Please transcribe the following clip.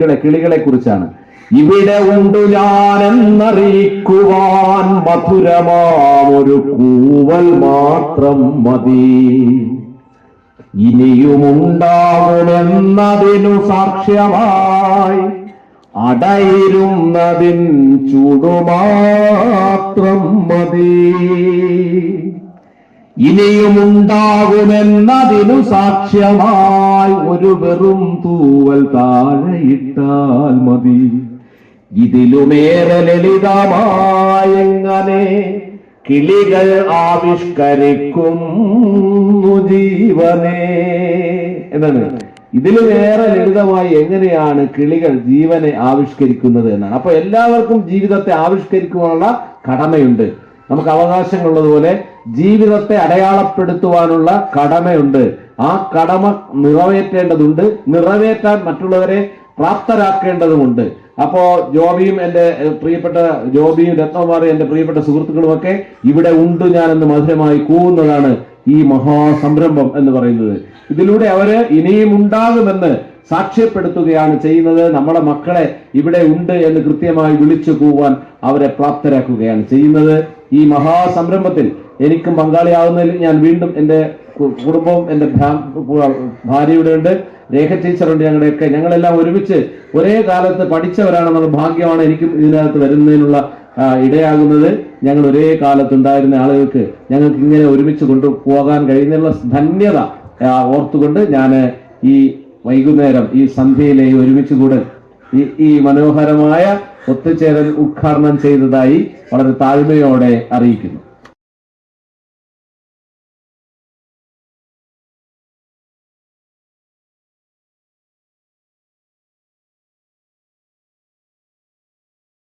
കിളികളെ കിളികളെ കുറിച്ചാണ് ഇവിടെ ഉണ്ടു ഞാനെന്നറിയിക്കുവാൻ മധുരമാമൊരു കൂവൽ മാത്രം മതി. ഇനിയുമുണ്ടാകുമെന്നതിനു സാക്ഷ്യമായി അടയിരുന്നതിൻ ചൂടുമാത്രം മതി. ഇനിയുമുണ്ടാകുമെന്നതിനു സാക്ഷ്യമായി ഒരു വെറും തൂവൽ താഴെയിട്ടാൽ മതി. ഇതിലുമേറെ ലളിതമായെങ്ങനെ കിളികൾ ആവിഷ്കരിക്കും ജീവനെ? എന്നാണ് ഇതിലുമേറെ ലളിതമായി എങ്ങനെയാണ് കിളികൾ ജീവനെ ആവിഷ്കരിക്കുന്നത് എന്നാണ്. അപ്പൊ എല്ലാവർക്കും ജീവിതത്തെ ആവിഷ്കരിക്കുവാനുള്ള കടമയുണ്ട്. നമുക്ക് അവകാശങ്ങളുള്ളതുപോലെ ജീവിതത്തെ അടയാളപ്പെടുത്തുവാനുള്ള കടമയുണ്ട്. ആ കടമ നിറവേറ്റേണ്ടതുണ്ട്. നിറവേറ്റാൻ മറ്റുള്ളവരെ പ്രാപ്തരാക്കേണ്ടതുമുണ്ട്. അപ്പോ ജോബിയും എന്റെ പ്രിയപ്പെട്ട ജോബിയും രത്നകുമാറും എന്റെ പ്രിയപ്പെട്ട സുഹൃത്തുക്കളുമൊക്കെ ഇവിടെ ഉണ്ട് ഞാൻ എന്ന് മധുരമായി കൂവുന്നതാണ് ഈ മഹാസംരംഭം എന്ന് പറയുന്നത്. ഇതിലൂടെ അവർ ഇനിയും ഉണ്ടാകുമെന്ന് സാക്ഷ്യപ്പെടുത്തുകയാണ് ചെയ്യുന്നത്. നമ്മുടെ മക്കളെ ഇവിടെ ഉണ്ട് എന്ന് കൃത്യമായി വിളിച്ചു പോവാൻ അവരെ പ്രാപ്തരാക്കുകയാണ് ചെയ്യുന്നത്. ഈ മഹാസംരംഭത്തിൽ എനിക്കും പങ്കാളിയാവുന്നതിൽ ഞാൻ വീണ്ടും എന്റെ കുടുംബവും എന്റെ ഭ്രാ- ഭാര്യയുടെ ഉണ്ട്. രേഖ ടീച്ചറുണ്ട് ഞങ്ങളുടെയൊക്കെ. ഞങ്ങളെല്ലാം ഒരുമിച്ച് ഒരേ കാലത്ത് പഠിച്ചവരാണെന്നുള്ള ഭാഗ്യമാണ് എനിക്കും ഇതിനകത്ത് വരുന്നതിനുള്ള ഇടയാകുന്നത്. ഞങ്ങൾ ഒരേ കാലത്ത് ഉണ്ടായിരുന്ന ആളുകൾക്ക് ഞങ്ങൾക്ക് ഇങ്ങനെ ഒരുമിച്ച് കൊണ്ടുപോകാൻ കഴിയുന്നുള്ള ധന്യത ഓർത്തുകൊണ്ട് ഞാൻ ഈ വൈകുന്നേരം ഈ സന്ധ്യയിലെ ഒരുമിച്ച് കൂടൽ ഈ ഈ മനോഹരമായ ഒത്തുചേരൽ ഉദ്ഘാടനം ചെയ്തതായി വളരെ താഴ്മയോടെ അറിയിക്കുന്നു.